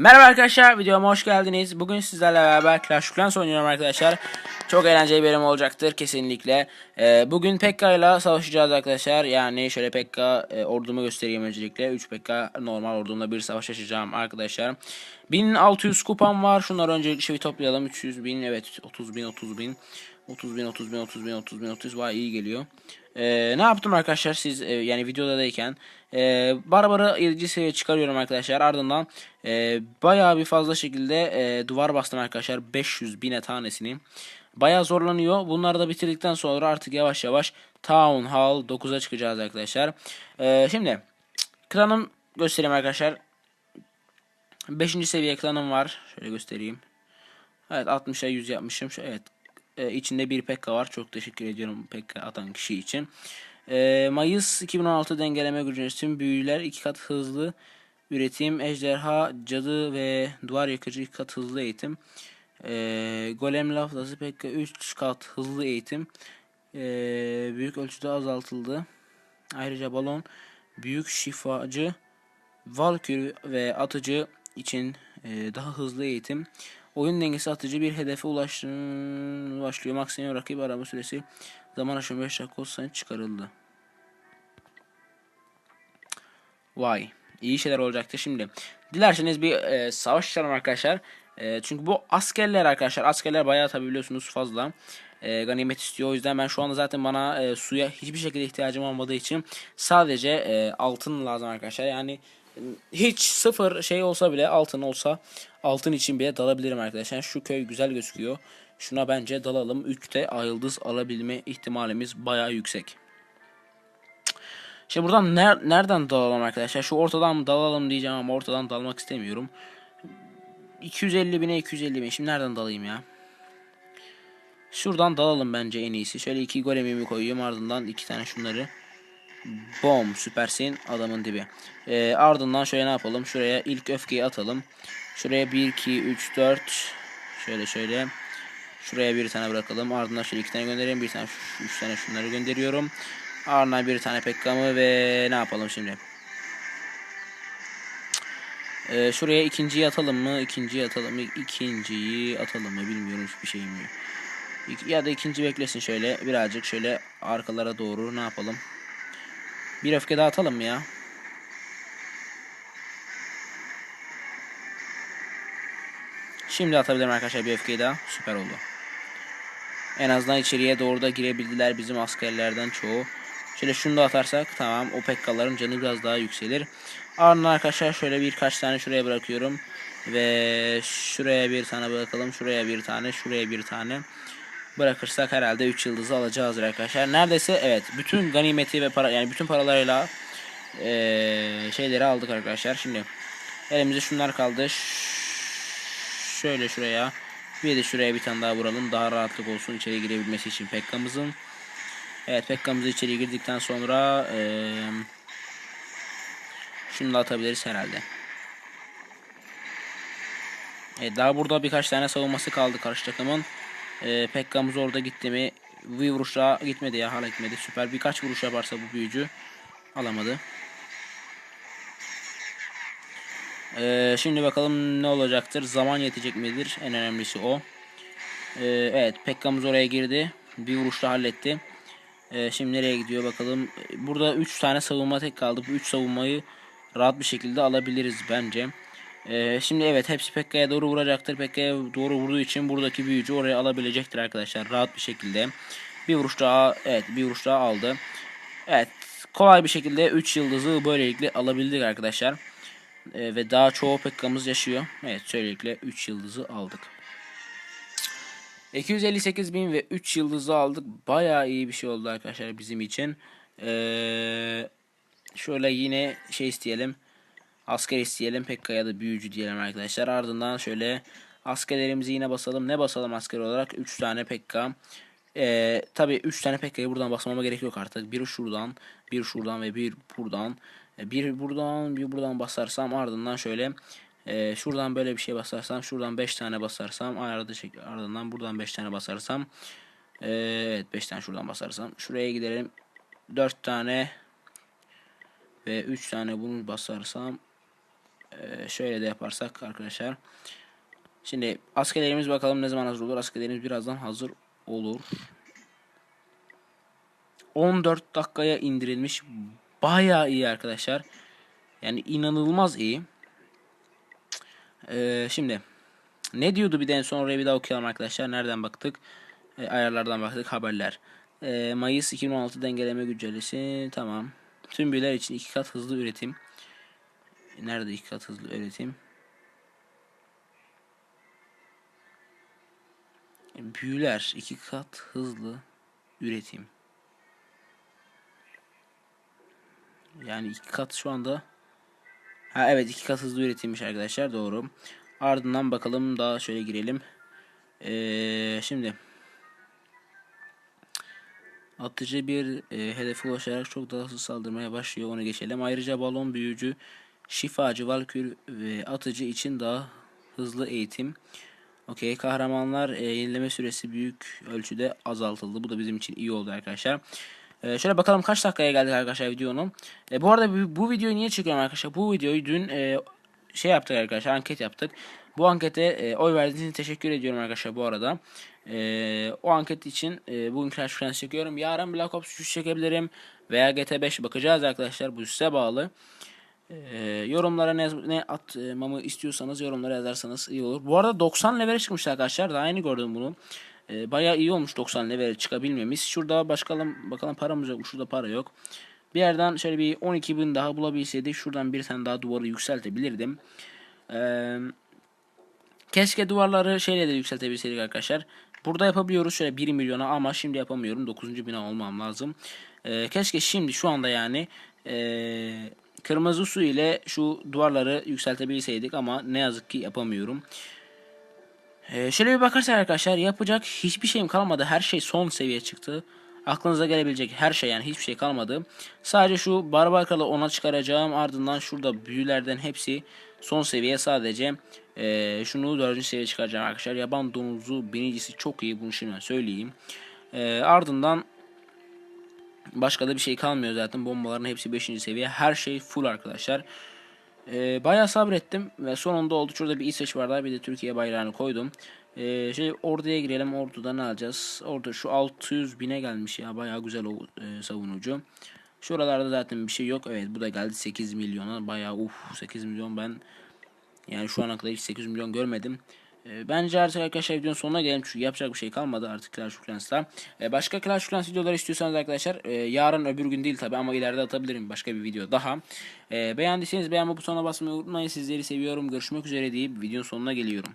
Merhaba arkadaşlar videoma hoş geldiniz. Bugün sizlerle beraber Clash Clans oynuyorum arkadaşlar. Çok eğlenceli bir bölüm olacaktır kesinlikle. Ee, bugün Pekka ile savaşacağız arkadaşlar. Yani şöyle Pekka e, ordumu göstereyim öncelikle. 3 Pekka normal ordumla bir savaş açacağım arkadaşlar. 1600 kupam var. Şunları öncelikle şey toplayalım. 300 bin evet 30 bin 30 bin. 30 bin 30 bin 30 bin 30 bin 30 vay iyi geliyor. Ee, ne yaptım arkadaşlar siz e, yani videodayken e, Barbar'ı 7. seviye çıkarıyorum arkadaşlar ardından e, bayağı bir fazla şekilde e, duvar bastım arkadaşlar 500 bine tanesini bayağı zorlanıyor bunları da bitirdikten sonra artık yavaş yavaş Town Hall 9'a çıkacağız arkadaşlar e, şimdi klanım göstereyim arkadaşlar 5. seviye klanım var şöyle göstereyim Evet 60'a 100 yapmışım. Şu, evet e, içinde bir Pekka var. Çok teşekkür ediyorum Pekka atan kişi için. E, Mayıs 2016 dengeleme gücü tüm büyüler iki kat hızlı üretim, ejderha, cadı ve duvar yakıcı iki kat hızlı eğitim. E, golem laflası Pekka 3 kat hızlı eğitim. E, büyük ölçüde azaltıldı. Ayrıca balon büyük şifacı, valkür ve atıcı için e, daha hızlı eğitim. Oyun dengesi atıcı bir hedefe ulaştığın başlıyor. Maksimum rakip arama süresi zaman aşımı 5 dakika olsa çıkarıldı. Vay. iyi şeyler olacaktı şimdi. Dilerseniz bir e, savaş açalım arkadaşlar. E, çünkü bu askerler arkadaşlar. Askerler bayağı tabi biliyorsunuz fazla. E, ganimet istiyor. O yüzden ben şu anda zaten bana e, suya hiçbir şekilde ihtiyacım olmadığı için sadece e, altın lazım arkadaşlar. Yani hiç sıfır şey olsa bile altın olsa altın için bile dalabilirim arkadaşlar. Şu köy güzel gözüküyor. Şuna bence dalalım. 3'te ayıldız alabilme ihtimalimiz baya yüksek. Şimdi buradan ner nereden dalalım arkadaşlar? Şu ortadan dalalım diyeceğim ama ortadan dalmak istemiyorum. 250 bine 250 bin. Şimdi nereden dalayım ya? Şuradan dalalım bence en iyisi. Şöyle iki golemimi koyuyorum ardından iki tane şunları. Bom süpersin adamın dibi. Ee, ardından şöyle ne yapalım? Şuraya ilk öfkeyi atalım. Şuraya 1, 2, 3, 4. Şöyle şöyle. Şuraya bir tane bırakalım. Ardından şöyle iki tane göndereyim. Bir tane, üç tane şunları gönderiyorum. Ardından bir tane pekkamı ve ne yapalım şimdi? Ee, şuraya ikinciyi atalım mı? İkinciyi atalım mı? İkinciyi atalım mı? Bilmiyorum hiçbir şeyim yok. Ya da ikinci beklesin şöyle. Birazcık şöyle arkalara doğru ne yapalım? Bir öfke daha atalım mı ya? Şimdi atabilirim arkadaşlar bir öfkeyi daha. Süper oldu. En azından içeriye doğru da girebildiler bizim askerlerden çoğu. Şöyle şunu da atarsak tamam o pekkaların canı biraz daha yükselir. Ardından arkadaşlar şöyle birkaç tane şuraya bırakıyorum. Ve şuraya bir tane bırakalım. Şuraya bir tane. Şuraya bir tane. Bırakırsak herhalde 3 yıldızı alacağız arkadaşlar. Neredeyse evet. Bütün ganimeti ve para yani bütün paralarıyla ee, şeyleri aldık arkadaşlar. Şimdi elimizde şunlar kaldı. Şöyle şuraya. Bir de şuraya bir tane daha vuralım. Daha rahatlık olsun içeri girebilmesi için Pekka'mızın. Evet Pekka'mız içeri girdikten sonra ee, şunu da atabiliriz herhalde. Evet, daha burada birkaç tane savunması kaldı karşı takımın. Ee, Pekka'mız orada gitti mi? Bir vuruşa gitmedi ya hala gitmedi. Süper birkaç vuruş yaparsa bu büyücü alamadı. Ee, şimdi bakalım ne olacaktır. Zaman yetecek midir? En önemlisi o. Ee, evet Pekka'mız oraya girdi. Bir vuruşla halletti. Ee, şimdi nereye gidiyor bakalım. Burada 3 tane savunma tek kaldı. Bu 3 savunmayı rahat bir şekilde alabiliriz bence. Ee, şimdi evet hepsi Pekka'ya doğru vuracaktır. Pekka'ya doğru vurduğu için buradaki büyücü oraya alabilecektir arkadaşlar. Rahat bir şekilde. Bir vuruş daha evet bir vuruş daha aldı. Evet kolay bir şekilde 3 yıldızı böylelikle alabildik arkadaşlar. Ee, ve daha çoğu Pekka'mız yaşıyor. Evet söylelikle 3 yıldızı aldık. 258 bin ve 3 yıldızı aldık. Bayağı iyi bir şey oldu arkadaşlar bizim için. Ee, şöyle yine şey isteyelim. Asker isteyelim. Pekka'ya da büyücü diyelim arkadaşlar. Ardından şöyle askerlerimizi yine basalım. Ne basalım asker olarak? 3 tane Pekka. Ee, Tabi 3 tane Pekka'yı buradan basmama gerek yok artık. Bir şuradan, bir şuradan ve bir buradan. Bir buradan, bir buradan basarsam ardından şöyle e, şuradan böyle bir şey basarsam, şuradan 5 tane basarsam, arada ardından buradan 5 tane basarsam, e, evet 5 tane şuradan basarsam, şuraya gidelim 4 tane ve 3 tane bunu basarsam Ee, şöyle de yaparsak arkadaşlar. Şimdi askerlerimiz bakalım ne zaman hazır olur. Askerlerimiz birazdan hazır olur. 14 dakikaya indirilmiş. Bayağı iyi arkadaşlar. Yani inanılmaz iyi. Ee, şimdi ne diyordu bir de en son oraya bir daha okuyalım arkadaşlar. Nereden baktık? Ee, ayarlardan baktık. Haberler. Ee, Mayıs 2016 dengeleme güncellesi. Tamam. Tüm büyüler için iki kat hızlı üretim. Nerede iki kat hızlı üretim? Büyüler iki kat hızlı üretim. Yani iki kat şu anda. Ha evet iki kat hızlı üretilmiş arkadaşlar doğru. Ardından bakalım daha şöyle girelim. Ee, şimdi atıcı bir e, hedefe ulaşarak çok daha hızlı saldırmaya başlıyor. Onu geçelim. Ayrıca balon büyücü, şifacı, valkür ve atıcı için daha hızlı eğitim. Okey. Kahramanlar e, yenileme süresi büyük ölçüde azaltıldı. Bu da bizim için iyi oldu arkadaşlar. E, şöyle bakalım kaç dakikaya geldik arkadaşlar videonun. E, bu arada bu, videoyu niye çekiyorum arkadaşlar? Bu videoyu dün e, şey yaptık arkadaşlar. Anket yaptık. Bu ankete e, oy verdiğiniz için teşekkür ediyorum arkadaşlar bu arada. E, o anket için e, bugün Clash Friends çekiyorum. Yarın Black Ops 3 çekebilirim. Veya GT5 bakacağız arkadaşlar. Bu size bağlı. Ee, yorumlara ne, ne atmamı istiyorsanız yorumlara yazarsanız iyi olur. Bu arada 90 level çıkmış arkadaşlar. Daha yeni gördüm bunu. Ee, bayağı iyi olmuş 90 level çıkabilmemiz. Şurada bakalım bakalım paramız yok. Şurada para yok. Bir yerden şöyle bir 12 bin daha bulabilseydik şuradan bir tane daha duvarı yükseltebilirdim. Ee, keşke duvarları şeyle de yükseltebilseydik arkadaşlar. Burada yapabiliyoruz şöyle 1 milyona ama şimdi yapamıyorum. 9. bina olmam lazım. Ee, keşke şimdi şu anda yani ee, kırmızı su ile şu duvarları yükseltebilseydik ama ne yazık ki yapamıyorum. Ee, şöyle bir bakarsak arkadaşlar yapacak hiçbir şeyim kalmadı. Her şey son seviye çıktı. Aklınıza gelebilecek her şey yani hiçbir şey kalmadı. Sadece şu barbarkalı ona çıkaracağım. Ardından şurada büyülerden hepsi son seviye sadece. Ee, şunu dördüncü seviye çıkaracağım arkadaşlar. Yaban domuzu birincisi çok iyi bunu şimdi söyleyeyim. Ee, ardından Başka da bir şey kalmıyor zaten. Bombaların hepsi 5. seviye. Her şey full arkadaşlar. Ee, bayağı sabrettim ve sonunda oldu. Şurada bir İsveç var daha bir de Türkiye bayrağını koydum. Ee, şey orduya girelim. Orduda ne alacağız? Orada şu 600 bine gelmiş ya. Bayağı güzel o e, savunucu. Şuralarda zaten bir şey yok. Evet bu da geldi 8 milyona. Bayağı uf 8 milyon ben yani şu ana kadar hiç 8 milyon görmedim. E, bence artık arkadaşlar videonun sonuna gelelim çünkü yapacak bir şey kalmadı artık Clash of Clans'ta. E, başka Clash of Clans videoları istiyorsanız arkadaşlar e, yarın öbür gün değil tabi ama ileride atabilirim başka bir video daha. E, beğendiyseniz beğenme butonuna basmayı unutmayın. Sizleri seviyorum. Görüşmek üzere deyip videonun sonuna geliyorum.